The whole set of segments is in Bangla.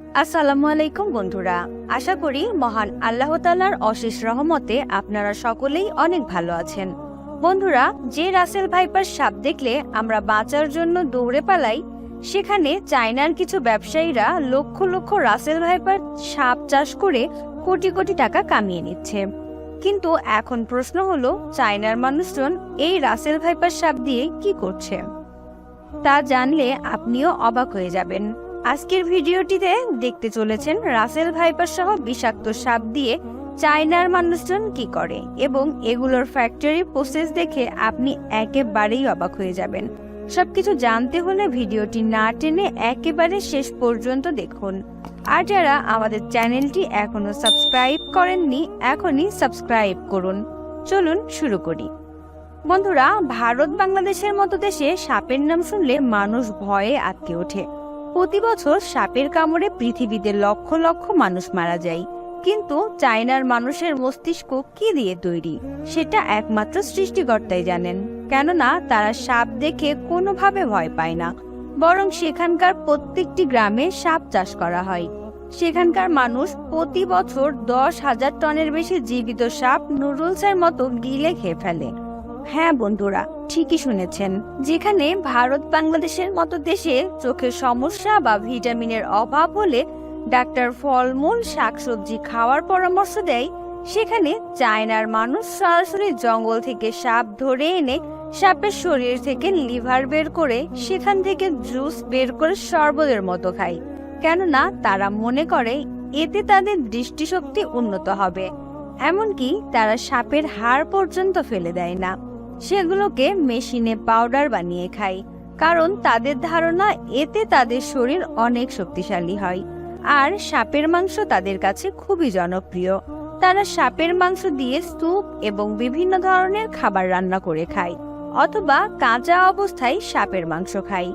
আসসালামু আলাইকুম বন্ধুরা। আশা করি মহান আল্লাহ তালার অশেষ রহমতে আপনারা সকলেই অনেক ভালো আছেন। বন্ধুরা, যে রাসেল ভাইপার সাপ দেখলে আমরা বাঁচার জন্য দৌড়ে পালাই, সেখানে চায়নার কিছু ব্যবসায়ীরা লক্ষ লক্ষ রাসেল ভাইপার সাপ চাষ করে কোটি কোটি টাকা কামিয়ে নিচ্ছে। কিন্তু এখন প্রশ্ন হলো, চায়নার মানুষজন এই রাসেল ভাইপার সাপ দিয়ে কি করছে? তা জানলে আপনিও অবাক হয়ে যাবেন। আজকের ভিডিওটিতে দেখতে চলেছেন রাসেল ভাইপার সহ বিষাক্ত সাপ দিয়ে চায়নার মানুষজন কি করে এবং এগুলোর ফ্যাক্টরি প্রসেস দেখে আপনি একেবারেই অবাক হয়ে যাবেন। সবকিছু জানতে হলে ভিডিওটি না টেনে একেবারে শেষ পর্যন্ত দেখুন। আর যারা আমাদের চ্যানেলটি এখনও সাবস্ক্রাইব করেননি, এখনই সাবস্ক্রাইব করুন। চলুন শুরু করি। বন্ধুরা ভারত বাংলাদেশের মতো দেশে সাপের নাম শুনলে মানুষ ভয়ে আটকে ওঠে। প্রতি বছর সাপের কামড়ে পৃথিবীতে লক্ষ লক্ষ মানুষ মারা যায়। কিন্তু চায়নার মানুষের মস্তিষ্ক কি দিয়ে তৈরি? সেটা একমাত্র সৃষ্টিকর্তাই জানেন। কেননা তারা সাপ দেখে কোনোভাবে ভয় পায় না। বরং সেখানকার প্রত্যেকটি গ্রামে সাপ চাষ করা হয়। সেখানকার মানুষ প্রতি বছর দশ হাজার টনের বেশি জীবিত সাপ নুডলসের মতো গিলে খেয়ে ফেলে। হ্যাঁ বন্ধুরা, ঠিকই শুনেছেন। যেখানে ভারত বাংলাদেশের মতো দেশে চোখের সমস্যা বা ভিটামিনের অভাব হলে ডাক্তার ফলমূল, শাকসবজি খাওয়ার পরামর্শ দেয়। সেখানে চায়নার মানুষ সরাসরি জঙ্গল থেকে সাপ ধরে এনে সাপের শরীর থেকে লিভার বের করে সেখান থেকে জুস বের করে শরবতের মতো খায়। কেননা, তারা মনে করে এতে তাদের দৃষ্টিশক্তি উন্নত হবে। এমনকি তারা সাপের হাড় পর্যন্ত ফেলে দেয় না। সেগুলোকে মেশিনে পাউডার বানিয়ে খায় কারণ তাদের ধারণা এতে তাদের শরীর অনেক শক্তিশালী হয়। আর সাপের মাংস তাদের কাছে খুবই জনপ্রিয়। তারা সাপের মাংস দিয়ে স্যুপ এবং বিভিন্ন ধরনের খাবার রান্না করে খায়, অথবা কাঁচা অবস্থায় সাপের মাংস খায়।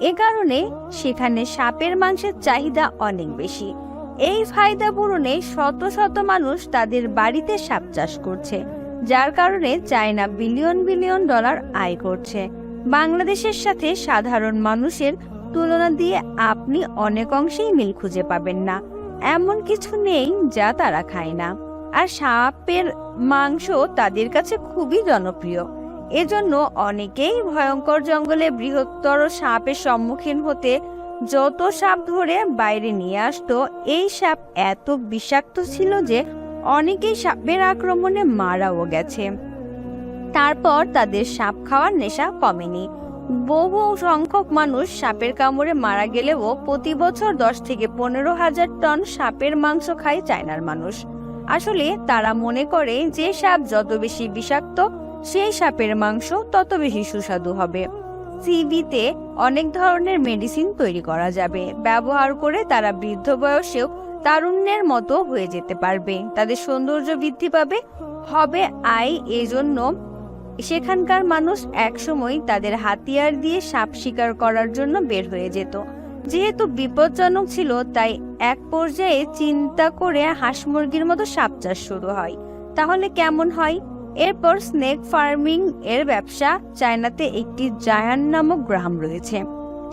এ কারণে সেখানে সাপের মাংসের চাহিদা অনেক বেশি। এই ফায়দা পূরণে শত শত মানুষ তাদের বাড়িতে সাপ চাষ করছে। যার কারণে চায়না বিলিয়ন বিলিয়ন ডলার আয় করছে। বাংলাদেশের সাথে সাধারণ মানুষের তুলনা দিয়ে আপনি অনেক অংশেই মিল খুঁজে পাবেন না। এমন কিছু নেই যা তারা খায় না। আর সাপের মাংস তাদের কাছে খুবই জনপ্রিয়। এজন্য অনেকেই ভয়ঙ্কর জঙ্গলে বৃহত্তর সাপের সম্মুখীন হতে যত সাপ ধরে বাইরে নিয়ে আসতো, এই সাপ এত বিষাক্ত ছিল যে অনেকেই সাপের আক্রমণে মারাও গেছে। তারপর তাদের সাপ খাওয়ার নেশা কমেনি। বহু সংখ্যক মানুষ সাপের কামড়ে মারা গেলেও প্রতি বছর দশ থেকে পনেরো হাজার টন সাপের মাংস খায় চায়নার মানুষ। আসলে তারা মনে করে যে সাপ যত বেশি বিষাক্ত, সেই সাপের মাংস তত বেশি সুস্বাদু হবে। সিবিতে অনেক ধরনের মেডিসিন তৈরি করা যাবে। ব্যবহার করে তারা বৃদ্ধ বয়সেও তারুণ্যের মতো হয়ে যেতে পারবে। তাদের সৌন্দর্য বৃদ্ধি পাবে। হবে আয়, এজন্য সেখানকার মানুষ একসময় তাদের হাতিয়ার দিয়ে সাপ শিকার করার জন্য বের হয়ে যেত। যেহেতু বিপজ্জনক ছিল, তাই এক পর্যায়ে চিন্তা করে হাঁস মুরগির মতো সাপ চাষ শুরু হয়। তাহলে কেমন হয়? এরপর স্নেক ফার্মিং এর ব্যবসা, চায়নাতে একটি জায়ান নামক গ্রাম রয়েছে।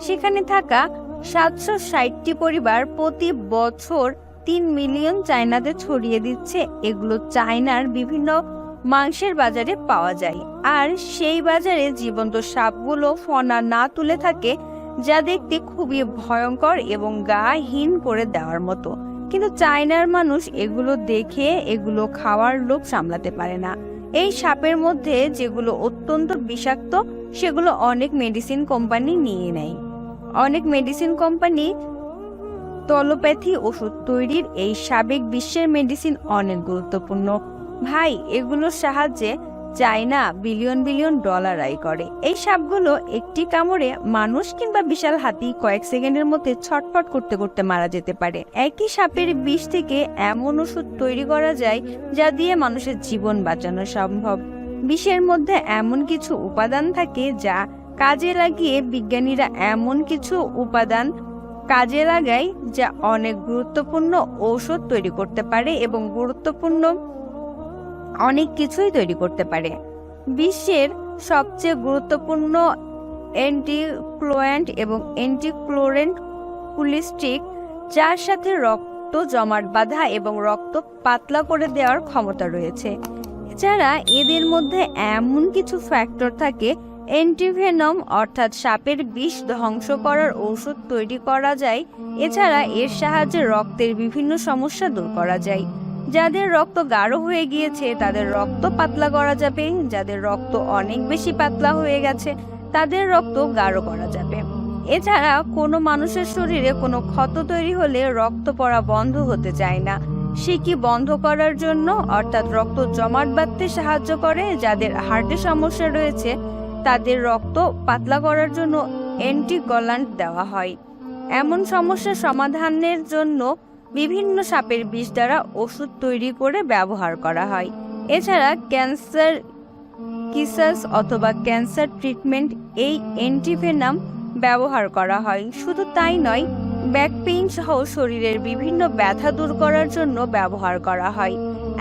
সেখানে থাকা সাতশো ষাটটি পরিবার প্রতি বছর তিন মিলিয়ন চায়নাতে ছড়িয়ে দিচ্ছে। এগুলো চায়নার বিভিন্ন মাংসের বাজারে পাওয়া যায়। আর সেই বাজারে জীবন্ত সাপগুলো ফনা না তুলে থাকে, যা দেখতে খুবই ভয়ঙ্কর এবং গা হীন করে দেওয়ার মতো। কিন্তু চায়নার মানুষ এগুলো দেখে এগুলো খাওয়ার লোভ সামলাতে পারে না। এই সাপের মধ্যে যেগুলো অত্যন্ত বিষাক্ত, সেগুলো অনেক মেডিসিন কোম্পানি নিয়ে নেয়। অনেক মেডিসিন কোম্পানি তলোপ্যাথি ওষুধ তৈরির এই সাবেক বিশ্বের মেডিসিন অনেক গুরুত্বপূর্ণ। ভাই, এগুলোর সাহায্যে চায়না বিলিয়ন বিলিয়ন ডলার আয় করে। এই সাপগুলো একটি কামড়ে মানুষ কিংবা বিশাল হাতি কয়েক সেকেন্ডের মধ্যে ছটফট করতে করতে মারা যেতে পারে। একই সাপের বিষ থেকে এমন ওষুধ তৈরি করা যায় যা দিয়ে মানুষের জীবন বাঁচানো সম্ভব। বিষের মধ্যে এমন কিছু উপাদান থাকে যা কাজে লাগিয়ে বিজ্ঞানীরা এমন কিছু উপাদান কাজে লাগায় যা অনেক গুরুত্বপূর্ণ ঔষধ তৈরি করতে পারে এবং গুরুত্বপূর্ণ অনেক কিছুই তৈরি করতে পারে। বিশ্বের সবচেয়ে গুরুত্বপূর্ণ অ্যান্টিক্লোয়েন্ট এবং অ্যান্টিক্লোরেন্ট পুলিস্টিক, যার সাথে রক্ত জমাট বাঁধা এবং রক্ত পাতলা করে দেওয়ার ক্ষমতা রয়েছে। এছাড়া এদের মধ্যে এমন কিছু ফ্যাক্টর থাকে অ্যান্টিভেনম অর্থাৎ সাপের বিষ ধ্বংস করার ঔষধ তৈরি করা যায়। এছাড়া এর সাহায্যে রক্তের বিভিন্ন সমস্যা দূর করা যায়। যাদের রক্ত গাঢ় হয়ে গিয়েছে, তাদের রক্ত পাতলা করা যাবে। যাদের রক্ত অনেক বেশি পাতলা হয়ে গেছে, তাদের রক্ত গাঢ় করা যাবে। এছাড়া কোনো মানুষের শরীরে কোনো ক্ষত তৈরি হলে রক্ত পড়া বন্ধ হতে চায় না। সে কি বন্ধ করার জন্য, অর্থাৎ রক্ত জমাট বাঁধতে সাহায্য করে, যাদের হার্টের সমস্যা রয়েছে তাদের রক্ত পাতলা করার জন্য অ্যান্টিগলান্ট দেওয়া হয়। এমন সমস্যার সমাধানের জন্য বিভিন্ন সাপের বিষ দ্বারা ওষুধ তৈরি করে ব্যবহার করা হয়। এছাড়া ক্যান্সার কিসাস অথবা ক্যান্সার ট্রিটমেন্ট এই অ্যান্টিভেনাম ব্যবহার করা হয়। শুধু তাই নয়, ব্যাক পেইন সহ শরীরের বিভিন্ন ব্যথা দূর করার জন্য ব্যবহার করা হয়।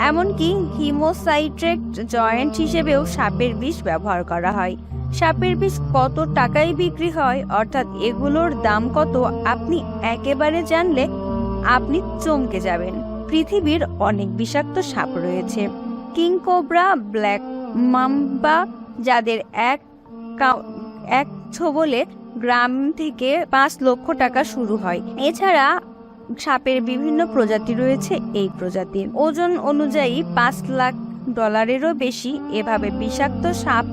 এমনকি হিমোসাইট্রেট জয়েন্ট হিসেবেও সাপের বিষ ব্যবহার করা হয়। সাপের বিষ কত টাকায় বিক্রি হয়? অর্থাৎ এগুলোর দাম কত? আপনি একেবারে জানলে আপনি চমকে যাবেন। পৃথিবীর অনেক বিষাক্ত সাপ রয়েছে। কিং কোবরা, ব্ল্যাক মাম্বা, যাদের এক এক ছোবলে গ্রাম থেকে পাঁচ লক্ষ টাকা শুরু হয়। এছাড়া সাপের বিভিন্ন প্রজাতি রয়েছে এই প্রজাতির। ওজন অনুযায়ী পাঁচ লাখ ডলারেরও বেশি। এভাবে বিষাক্ত সাপ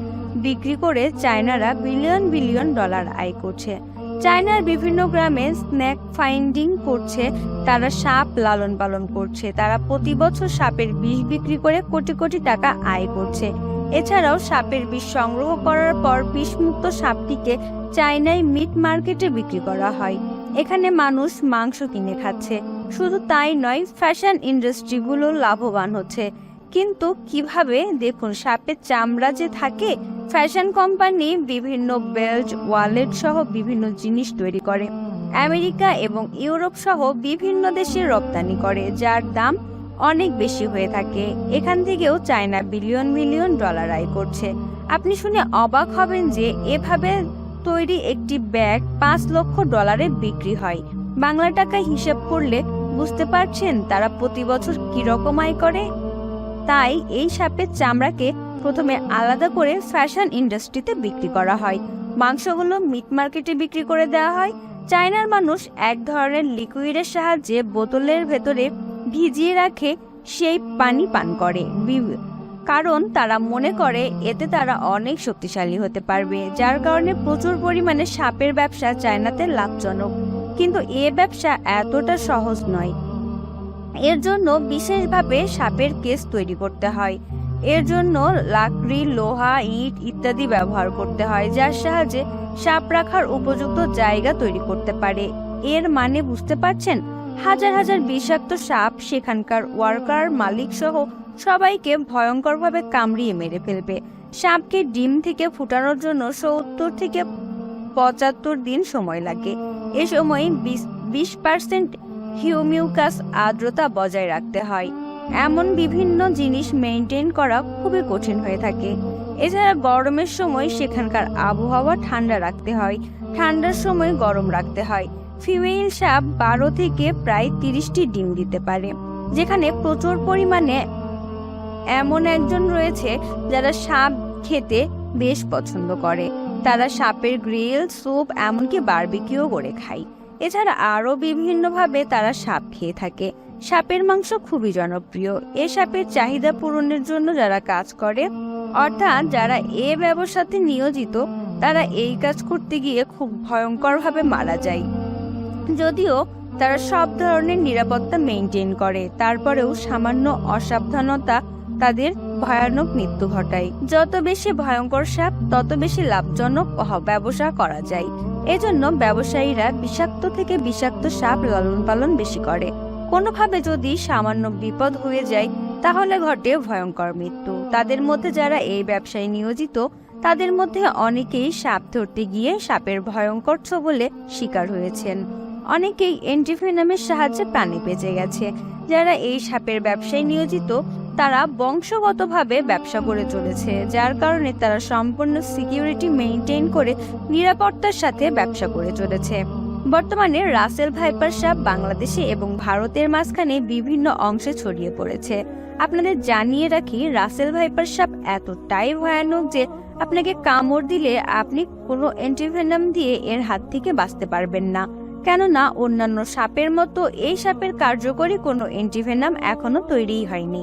বিক্রি করে চায়নারা বিলিয়ন বিলিয়ন ডলার আয় করছে। চায়নার বিভিন্ন গ্রামে স্ন্যাক ফাইন্ডিং করছে, তারা সাপ লালন পালন করছে, তারা প্রতি বছর সাপের বিষ বিক্রি করে কোটি কোটি টাকা আয় করছে। এছাড়াও সাপের বিষ সংগ্রহ করার পর বিষমুক্ত সাপটিকে চায়নায় মিট মার্কেটে বিক্রি করা হয়। এখানে মানুষ মাংস কিনে খাচ্ছে। শুধু তাই নয়, ফ্যাশন ইন্ডাস্ট্রিগুলো লাভবান হচ্ছে। কিন্তু কীভাবে? দেখুন সাপের চামড়া যে থাকে, ফ্যাশন কোম্পানি বিভিন্ন বেল্ট, ওয়ালেট সহ বিভিন্ন জিনিস তৈরি করে। আমেরিকা এবং ইউরোপ সহ বিভিন্ন দেশে রপ্তানি করে, যার দাম অনেক বেশি হয়ে থাকে। এখান থেকেও চায়না বিলিয়ন মিলিয়ন ডলার আয় করছে। আপনি শুনে অবাক হবেন যে এভাবে তৈরি একটি ব্যাগ পাঁচ লক্ষ ডলারে বিক্রি হয়। বাংলা টাকায় হিসেব করলে বুঝতে পারছেন তারা প্রতি বছর কীরকম আয় করে? তাই এই সাপের চামড়াকে প্রথমে আলাদা করে ফ্যাশন ইন্ডাস্ট্রিতে বিক্রি করা হয়। মাংসগুলো মিট মার্কেটে বিক্রি করে দেওয়া হয়। চায়নার মানুষ এক ধরনের লিকুইডের সাহায্যে বোতলের ভেতরে ভিজিয়ে রাখে, সেই পানি পান করে। কারণ তারা মনে করে এতে তারা অনেক শক্তিশালী হতে পারবে, যার কারণে প্রচুর পরিমাণে সাপের ব্যবসা চায়নাতে লাভজনক। কিন্তু এ ব্যবসা এতটা সহজ নয়। এর জন্য বিশেষভাবে সাপের কেস তৈরি করতে হয়। এর জন্য লাকড়ি, লোহা, ইট ইত্যাদি ব্যবহার করতে হয়, যার সাহায্যে সাপ রাখার উপযুক্ত জায়গা তৈরি করতে পারে। এর মানে বুঝতে পারছেন? হাজার হাজার বিষাক্ত সাপ সেখানকার ওয়ার্কার, মালিক সহ সবাইকে ভয়ঙ্করভাবে কামড়িয়ে মেরে ফেলবে। সাপকে ডিম থেকে ফুটানোর জন্য সত্তর থেকে পঁচাত্তর দিন সময় লাগে। এ সময় বিশ পার্সেন্ট হিউমিউকাস আর্দ্রতা বজায় রাখতে হয়। এমন বিভিন্ন জিনিস মেনটেন করা খুবই কঠিন হয়ে থাকে। এছাড়া গরমের সময় সেখানকার আবহাওয়া ঠান্ডা রাখতে হয়। ঠান্ডার সময় গরম রাখতে হয়। ফিমেল সাপ বারো থেকে প্রায় তিরিশটি ডিম দিতে পারে, যেখানে প্রচুর পরিমাণে এমন একজন রয়েছে যারা সাপ খেতে বেশ পছন্দ করে। তারা সাপের গ্রিল, স্যুপ, এমনকি বারবিকিও করে খায়। এছাড়া আরও বিভিন্নভাবে তারা সাপ খেয়ে থাকে। সাপের মাংস খুবই জনপ্রিয়। এ সাপের চাহিদা পূরণের জন্য যারা কাজ করে, অর্থাৎ যারা এ ব্যবসাতে নিয়োজিত, তারা এই কাজ করতে গিয়ে খুব ভয়ঙ্করভাবে মারা যায়। যদিও তারা সব ধরনের নিরাপত্তা মেনটেন করে, তারপরেও সামান্য অসাবধানতা তাদের ভয়ানক মৃত্যু ঘটায়। যত বেশি ভয়ঙ্কর সাপ, তত বেশি লাভজনক ব্যবসা করা যায়। এজন্য ব্যবসায়ীরা বিষাক্ত থেকে বিষাক্ত সাপ লালন পালন বেশি করে। কোনোভাবে যদি সামান্য বিপদ হয়ে যায়, তাহলে ঘটে ভয়ঙ্কর মৃত্যু। তাদের মধ্যে যারা এই ব্যবসায় নিয়োজিত, তাদের মধ্যে অনেকেই সাপ ধরতে গিয়ে সাপের ভয়ঙ্কর ছোবলে শিকার হয়েছেন। অনেকেই এন্টিফেনামের সাহায্যে প্রাণে বেঁচে গেছে। যারা এই সাপের ব্যবসায় নিয়োজিত তারা বংশগতভাবে ব্যবসা করে চলেছে, যার কারণে তারা সম্পূর্ণ সিকিউরিটি মেনটেন করে নিরাপত্তার সাথে ব্যবসা করে চলেছে। বর্তমানে রাসেল ভাইপার সাপ বাংলাদেশে এবং ভারতের মাঝখানে বিভিন্ন অংশে ছড়িয়ে পড়েছে। আপনাদের জানিয়ে রাখি, রাসেল ভাইপার সাপ এতটাই ভয়ানক যে আপনাকে কামড় দিলে আপনি কোনো অ্যান্টিভেনাম দিয়ে এর হাত থেকে বাঁচতে পারবেন না। কেননা অন্যান্য সাপের মতো এই সাপের কার্যকরী কোনো অ্যান্টিভেনাম এখনও তৈরিই হয়নি।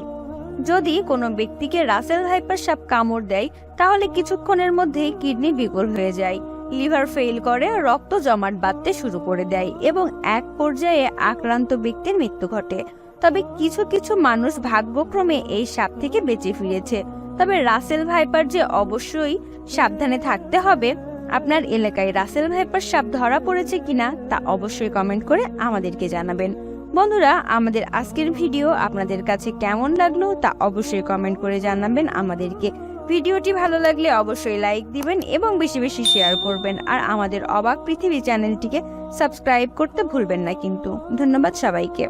যদি কোনো ব্যক্তিকে রাসেল ভাইপার সাপ কামড় দেয়, তাহলে কিছুক্ষণের মধ্যেই কিডনি বিকল হয়ে যায়। লিভার ফেল করে, রক্ত জমাট বাঁধতে শুরু করে দেয় এবং এক পর্যায়ে আক্রান্ত ব্যক্তির মৃত্যু ঘটে। তবে কিছু কিছু মানুষ ভাগ্যক্রমে এই সাপ থেকে বেঁচে ফিরেছে। তবে রাসেল ভাইপার যে অবশ্যই সাবধানে থাকতে হবে, আপনার এলাকায় রাসেল ভাইপার সাপ ধরা পড়েছে কিনা তা অবশ্যই কমেন্ট করে আমাদেরকে জানাবেন। বন্ধুরা, আমাদের আজকের ভিডিও আপনাদের কাছে কেমন লাগল তা অবশ্যই কমেন্ট করে জানাবেন আমাদেরকে। ভিডিওটি ভালো লাগলে অবশ্যই লাইক দিবেন এবং বেশি বেশি শেয়ার করবেন। আর আমাদের অবাক পৃথিবী চ্যানেলটিকে সাবস্ক্রাইব করতে ভুলবেন না কিন্তু। ধন্যবাদ সবাইকে।